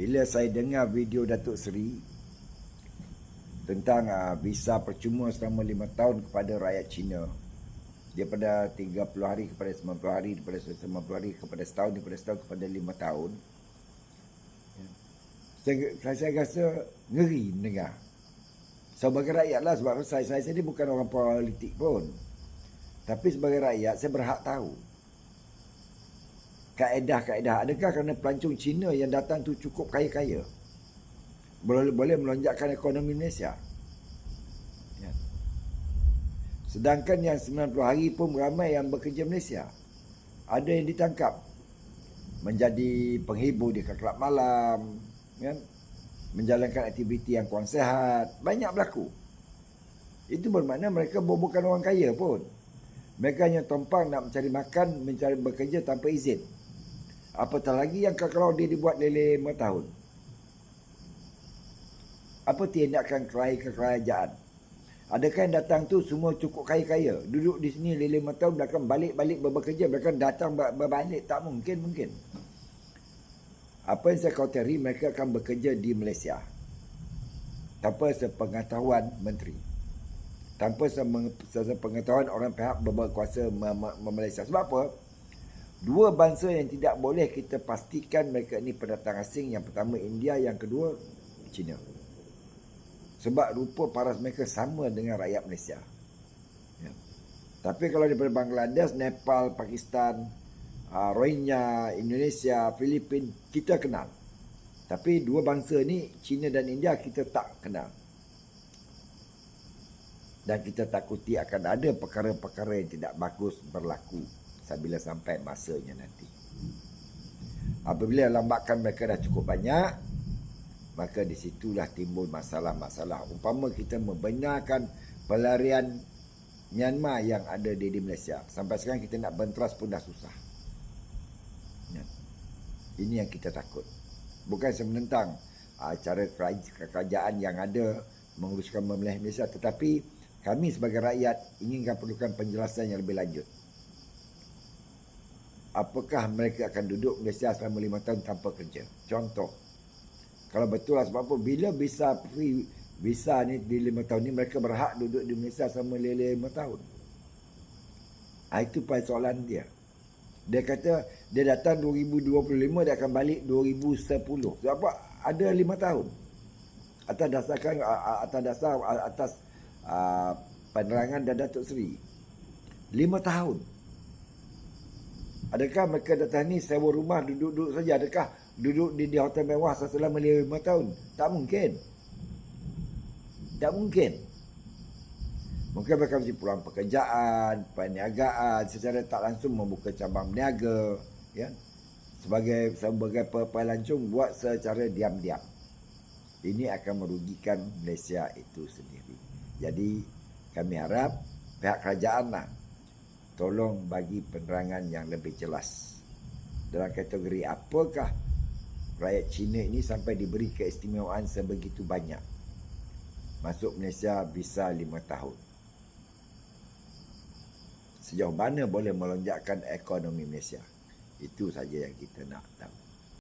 bila saya dengar video Datuk Seri tentang uh, visa percuma selama 5 tahun kepada rakyat Cina daripada 30 hari kepada 90 hari daripada 90 hari kepada setahun daripada setahun kepada 5 tahun ya. saya, saya rasa ngeri mendengar sebagai rakyat lah sebab saya, saya sendiri bukan orang politik pun tapi sebagai rakyat saya berhak tahu kaedah-kaedah. Adakah kerana pelancong Cina yang datang tu cukup kaya-kaya? Boleh boleh melonjakkan ekonomi Malaysia? Ya. sedangkan yang 90 hari pun ramai yang bekerja Malaysia. Ada yang ditangkap. Menjadi penghibur di kelab malam kan? Menjalankan aktiviti yang kurang sehat. Banyak berlaku. Itu bermakna mereka bukan orang kaya pun. Mereka hanya tumpang nak mencari makan mencari bekerja tanpa izin Apatah lagi yang kalau dia dibuat lele 5 tahun. Apa tindakan kerajaan? Adakah yang datang tu semua cukup kaya-kaya? Duduk di sini lele 5 tahun belakang balik-balik bekerja. Belakang datang berbalik. Tak mungkin, mungkin. Apa yang saya khawatiri mereka akan bekerja di Malaysia. Tanpa sepengetahuan menteri. Tanpa sepengetahuan orang pihak berkuasa Malaysia. Sebab apa? Dua bangsa yang tidak boleh kita pastikan mereka ini pendatang asing. Yang pertama India, yang kedua China. Sebab rupa paras mereka sama dengan rakyat Malaysia. Ya. Tapi kalau daripada Bangladesh, Nepal, Pakistan, uh, Rohingya, Indonesia, Filipin, kita kenal. Tapi dua bangsa ni, China dan India, kita tak kenal. Dan kita takuti akan ada perkara-perkara yang tidak bagus berlaku bila sampai masanya nanti. Apabila lambakan mereka dah cukup banyak, maka di situlah timbul masalah-masalah. Umpama kita membenarkan pelarian Myanmar yang ada di, di Malaysia. Sampai sekarang kita nak bentras pun dah susah. Ya. Ini yang kita takut. Bukan saya menentang uh, cara kerajaan yang ada menguruskan Malaysia. Tetapi kami sebagai rakyat inginkan perlukan penjelasan yang lebih lanjut apakah mereka akan duduk Malaysia selama lima tahun tanpa kerja. Contoh, kalau betul lah sebab apa, bila visa free, visa ni di lima tahun ni mereka berhak duduk di Malaysia selama lima tahun. Ha, itu soalan dia. Dia kata dia datang 2025 dia akan balik 2010. Sebab apa? Ada lima tahun. Atas dasarkan atas dasar atas uh, penerangan dan Datuk Seri. Lima tahun. Adakah mereka datang ni sewa rumah duduk-duduk saja? Adakah duduk di, di hotel mewah selama lima tahun? Tak mungkin. Tak mungkin. Mungkin mereka mesti pulang pekerjaan, perniagaan, secara tak langsung membuka cabang berniaga. Ya? Sebagai sebagai pelancong buat secara diam-diam. Ini akan merugikan Malaysia itu sendiri. Jadi kami harap pihak kerajaan lah tolong bagi penerangan yang lebih jelas. Dalam kategori apakah rakyat Cina ini sampai diberi keistimewaan sebegitu banyak? Masuk Malaysia bisa lima tahun. Sejauh mana boleh melonjakkan ekonomi Malaysia? Itu saja yang kita nak tahu